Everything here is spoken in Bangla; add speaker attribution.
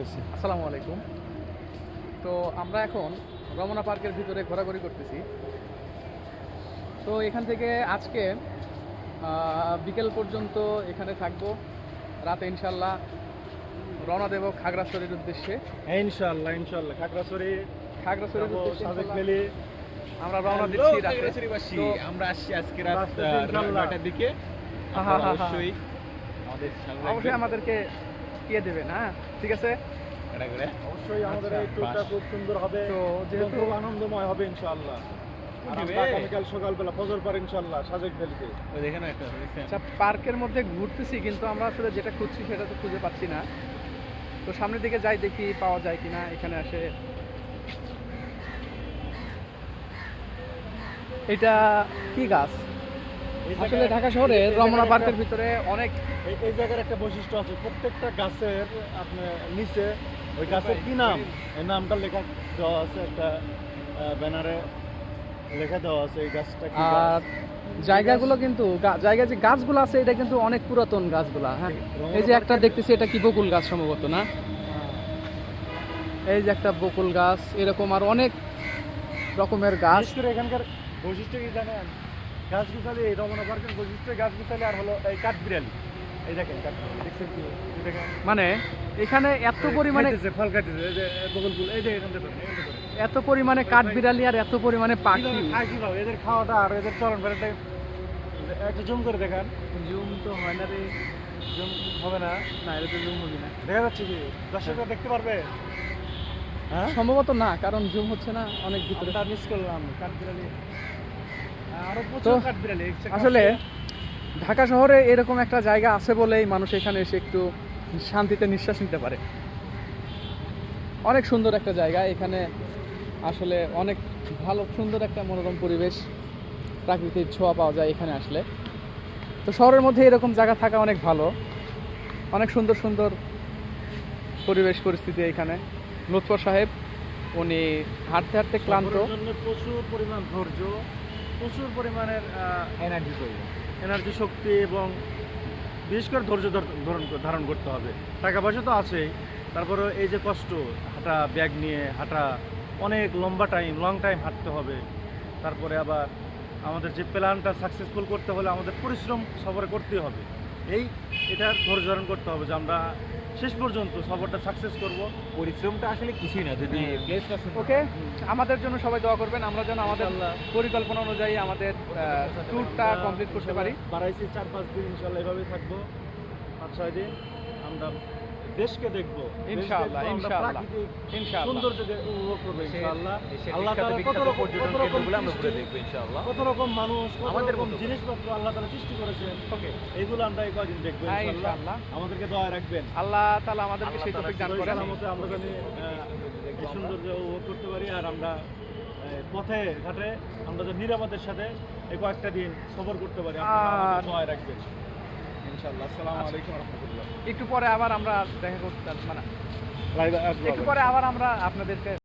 Speaker 1: আসসালামু আলাইকুম। তো আমরা এখন রমনা পার্কের ভিতরে ঘোরাঘুরি করতেছি। তো এখান থেকে আজকে বিকেল পর্যন্ত এখানে থাকব। রাতে ইনশাল্লাহ রওনা দেব খাগড়াছড়ির উদ্দেশ্যে।
Speaker 2: হ্যাঁ ইনশাআল্লাহ ইনশাআল্লাহ খাগড়াছড়ি
Speaker 1: খাগড়াছড়ির উদ্দেশ্যে ইনশাল্লাহ আমরা রওনা দিচ্ছি
Speaker 3: খাগড়াছড়িবাসী। আমরা আসছি আজকে রাত
Speaker 2: রাস্তাতে
Speaker 3: আহ,
Speaker 2: ইনশাল্লাহ।
Speaker 3: নয়টার দিকে। আমাদের
Speaker 1: অবশ্যই আমাদেরকে দিয়ে দেবেন হ্যাঁ? ঠিক আছে?
Speaker 2: অবশ্যই আমাদের
Speaker 3: আচ্ছা,
Speaker 2: এই ট্যুরটা খুব সুন্দর হবে
Speaker 1: তো যেহেতু
Speaker 2: আনন্দময় হবে ইনশাআল্লাহ। আগামীকাল সকালবেলা ফজর পার সাজেক ভ্যালিতে?
Speaker 1: আচ্ছা পার্কের মধ্যে ঘুরতেছি কিন্তু আমরা আসলে যেটা খুঁজছি সেটা তো খুঁজে পাচ্ছি না। তো সামনের দিকে যাই দেখি পাওয়া যায় কিনা এখানে আসে। এটা কি গাছ? আসলে ঢাকা শহরে রমনা পার্কের ভিতরে অনেক
Speaker 2: এই জায়গার একটা বৈশিষ্ট্য আছে। প্রত্যেকটা গাছের আপনার নিচে ওই গাছের কি নাম? এই নামটা লেখা দেওয়া আছে একটা ব্যানারে লেখা দেওয়া আছে এই গাছটা?
Speaker 1: আর জায়গাগুলো কিন্তু গা- জায়গায় যে গাছগুলো আছে এটা কিন্তু অনেক পুরাতন গাছগুলা হ্যাঁ? এই যে একটা দেখতেছি এটা কি বকুল গাছ সম্ভবত না? এই যে একটা বকুল গাছ এরকম আর অনেক রকমের গাছ।
Speaker 2: এখানকার বৈশিষ্ট্য কি জানেন? গাছ গুছালি এই রমনা পার্কের বৈশিষ্ট্য গাছ গুছালি আর হলো এই কাঠবিড়ালি। এই দেখেন দেখছেন কি?
Speaker 1: মানে এখানে এত পরিমাণে
Speaker 2: ফল খাইতেছে এই যে এই যে এখান থেকে।
Speaker 1: এত পরিমাণে কাঠবিড়ালি আর এত পরিমাণে পাখি।
Speaker 2: কীভাবে এদের খাওয়াটা আর এদের চলন ফেরাটা একটা জুম করে দেখান।
Speaker 1: জুম তো হয় না রে
Speaker 2: জুম হবে না
Speaker 1: না এটা তো জুম হবে না।
Speaker 2: দেখা যাচ্ছে কি? দর্শকরা দেখতে পারবে? হ্যাঁ?
Speaker 1: সম্ভবত না কারণ জুম হচ্ছে না অনেক ভিতরে।
Speaker 2: মিস করলাম কাঠবিড়ালি। আরও
Speaker 1: তো আসলে ঢাকা শহরে এরকম একটা জায়গা আছে বলেই মানুষ এখানে এসে একটু শান্তিতে নিঃশ্বাস নিতে পারে। অনেক সুন্দর একটা জায়গা এখানে আসলে অনেক ভালো সুন্দর একটা মনোরম পরিবেশ প্রাকৃতিক ছোঁয়া পাওয়া যায় এখানে আসলে। তো শহরের মধ্যে এরকম জায়গা থাকা অনেক ভালো। অনেক সুন্দর সুন্দর পরিবেশ পরিস্থিতি এখানে। লুৎফর সাহেব উনি হাঁটতে হাঁটতে ক্লান্ত।
Speaker 2: প্রচুর পরিমাণ ধৈর্য প্রচুর পরিমাণের
Speaker 3: এনার্জি তৈরি।
Speaker 2: এনার্জি শক্তি এবং বিশেষ করে ধৈর্য ধর- ধারণ ধারণ করতে হবে। টাকা পয়সা তো আছেই। তারপরে এই যে কষ্ট হাঁটা ব্যাগ নিয়ে হাঁটা অনেক লম্বা টাইম লং টাইম হাঁটতে হবে। তারপরে আবার আমাদের যে প্ল্যানটা সাকসেসফুল করতে হলে আমাদের পরিশ্রম সবার করতেই হবে। এই এটা ধৈর্য ধারণ করতে হবে যে আমরা শেষ পর্যন্ত সফরটা সাকসেস করব।
Speaker 3: পরিশ্রমটা আসলে কিছুই না যদি
Speaker 2: হ্যাঁ।
Speaker 3: প্লেসটা
Speaker 1: ওকে আমাদের জন্য সবাই দোয়া করবেন আমরা যেন আমাদের পরিকল্পনা অনুযায়ী আমাদের ট্যুরটা কমপ্লিট করতে পারি।
Speaker 2: বাড়াইছি চার পাঁচ দিন ইনশাল্লাহ এভাবেই থাকব। পাঁচ ছয় দিন আমরা দেশকে দেখব।
Speaker 1: ইনশাআল্লাহ, ইনশাআল্লাহ। ইনশাআল্লাহ।
Speaker 2: উপভোগ করব ইনশাআল্লাহ। আল্লাহ তাআলা কত রকম- কত
Speaker 3: আমরা ঘুরে দেখব ইনশাআল্লাহ।
Speaker 2: কত রকম মানুষ কত
Speaker 3: আমাদের
Speaker 2: রকম জিনিসপত্র আল্লাহ তারা সৃষ্টি করেছেন
Speaker 1: ওকে।
Speaker 2: এইগুলো আমরা এই দেখব
Speaker 1: হ্যাঁ
Speaker 2: ইনশাআল্লাহ। আমাদেরকে দোয়া রাখবেন।
Speaker 1: আল্লাহ তাআলা আমাদেরকে সেই
Speaker 3: তাআলা
Speaker 1: তৌফিক দান করেন।
Speaker 2: আমরা। জানি সৌন্দর্য উপভোগ করতে পারি আর আমরা পথে ঘাটে আমরা যে নিরাপদের সাথে এই কয়েকটা দিন সফর করতে পারি আপনারা রাখবেন। ইনশাআল্লাহ। আসসালামু
Speaker 1: আচ্ছা।
Speaker 2: আলাইকুম রহমতুল্লাহ।
Speaker 1: একটু পরে আবার আমরা দেখা করতে মানে একটু পরে আবার আমরা আপনাদেরকে